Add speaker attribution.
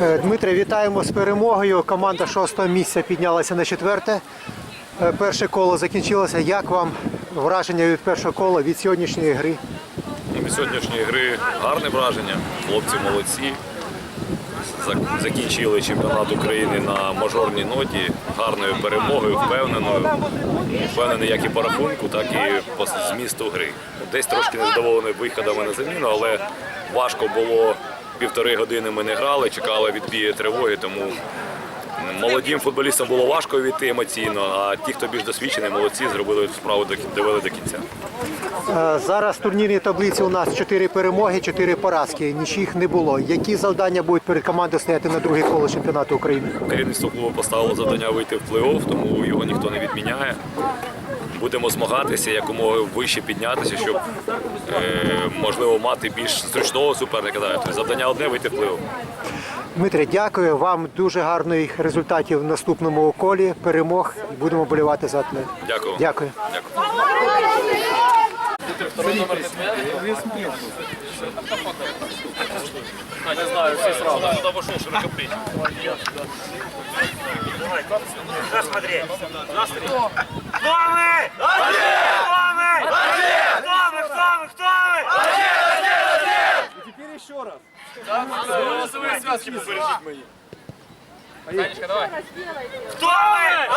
Speaker 1: Е, Дмитре, вітаємо з перемогою. Команда шостого місця піднялася на четверте. Е, Перше коло закінчилося. Як вам враження від першого кола від сьогоднішньої гри?
Speaker 2: Від сьогоднішньої гри гарне враження. Хлопці молодці. Закінчили чемпіонат України на мажорній ноті, гарною перемогою, впевненою. Впевнений як і по рахунку, так і по змісту гри. Десь трошки незадоволений виходами на заміну, але важко було півтори години ми не грали, чекали відбії тривоги, тому молодим футболістам було важко війти емоційно, а ті, хто більш досвідчений, молодці, зробили справу довели до кінця.
Speaker 1: Е, Зараз в турнірній таблиці у нас 4 перемоги, 4 поразки. Нічих не було. Які завдання будуть перед командою стояти на друге коло чемпіонату України?
Speaker 2: Керівництво клубу поставило завдання вийти в плей-офф, тому його ніхто не відміняє. Будемо змагатися, якомога вище піднятися, щоб е, можливо мати більш зручного суперника. Тобто завдання одне вийти в плей-офф.
Speaker 1: Дмитре, дякую вам дуже гарних результатів в наступному колі. Перемог. Будемо болівати за атлет.
Speaker 2: Дякую.
Speaker 1: Дякую.
Speaker 2: Дякую.
Speaker 3: Не знаю, все сразу.
Speaker 2: Туда вошел широкоплечий.
Speaker 4: Смотри. Кто мы? Один! Кто мы? Один! Кто мы? Кто мы? Кто мы?
Speaker 3: Голосовые связки попережіть мої. Танечка, давай.
Speaker 4: Кто мы?